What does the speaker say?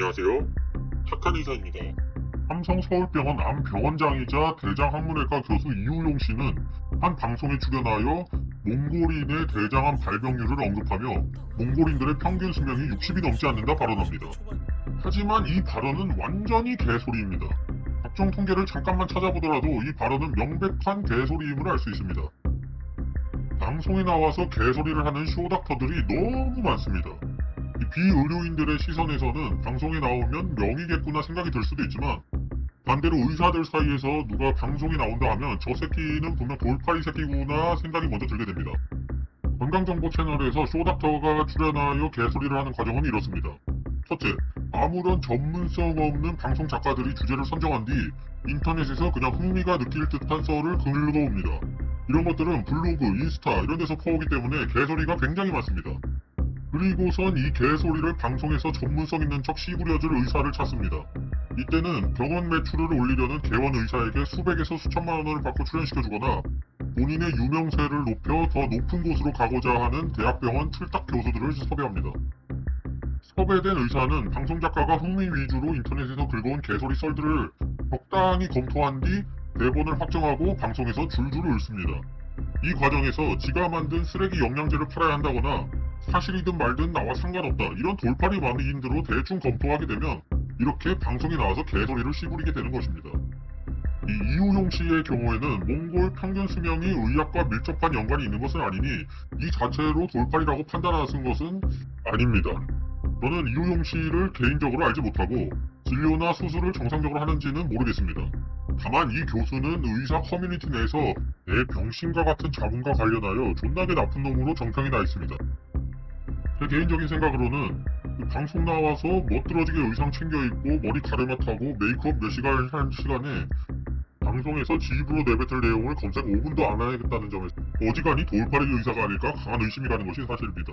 안녕하세요. 착한 의사입니다. 삼성 서울병원 암 병원장이자 대장학문외과 교수 이우용 씨는 한 방송에 출연하여 몽골인의 대장암 발병률을 언급하며 몽골인들의 평균 수명이 60이 넘지 않는다 발언합니다. 하지만 이 발언은 완전히 개소리입니다. 각종 통계를 잠깐만 찾아보더라도 이 발언은 명백한 개소리임을 알 수 있습니다. 방송에 나와서 개소리를 하는 쇼닥터들이 너무 많습니다. 이 비의료인들의 시선에서는 방송에 나오면 명의겠구나 생각이 들 수도 있지만 반대로 의사들 사이에서 누가 방송에 나온다 하면 저 새끼는 분명 돌팔이 새끼구나 생각이 먼저 들게 됩니다. 건강정보 채널에서 쇼닥터가 출연하여 개소리를 하는 과정은 이렇습니다. 첫째, 아무런 전문성 없는 방송 작가들이 주제를 선정한 뒤 인터넷에서 그냥 흥미가 느낄 듯한 썰을 긁어옵니다. 이런 것들은 블로그, 인스타 이런 데서 퍼오기 때문에 개소리가 굉장히 많습니다. 그리고선 이 개소리를 방송에서 전문성 있는 척 씨부려줄 의사를 찾습니다. 이때는 병원 매출을 올리려는 개원 의사에게 수백에서 수천만 원을 받고 출연시켜주거나 본인의 유명세를 높여 더 높은 곳으로 가고자 하는 대학병원 출탁 교수들을 섭외합니다. 섭외된 의사는 방송 작가가 흥미 위주로 인터넷에서 긁어온 개소리 썰들을 적당히 검토한 뒤 대본을 확정하고 방송에서 줄줄 읊습니다. 이 과정에서 지가 만든 쓰레기 영양제를 팔아야 한다거나 사실이든 말든 나와 상관없다 이런 돌팔이 망인들로 대충 검토하게 되면 이렇게 방송에 나와서 개소리를 씨부리게 되는 것입니다. 이 이우용 씨의 경우에는 몽골 평균 수명이 의학과 밀접한 연관이 있는 것은 아니니 이 자체로 돌팔이라고 판단하는 것은 아닙니다. 저는 이우용 씨를 개인적으로 알지 못하고 진료나 수술을 정상적으로 하는지는 모르겠습니다. 다만 이 교수는 의사 커뮤니티 내에서 내 병신과 같은 자문과 관련하여 존나게 나쁜 놈으로 정평이 나 있습니다. 제 개인적인 생각으로는 그 방송 나와서 멋들어지게 의상 챙겨 입고 머리 가르마 타고 메이크업 몇 시간 한 시간에 방송에서 지 입으로 내뱉을 내용을 검색 5분도 안 하겠다는 점에서 어지간히 돌팔이 의사가 아닐까 강한 의심이 가는 것이 사실입니다.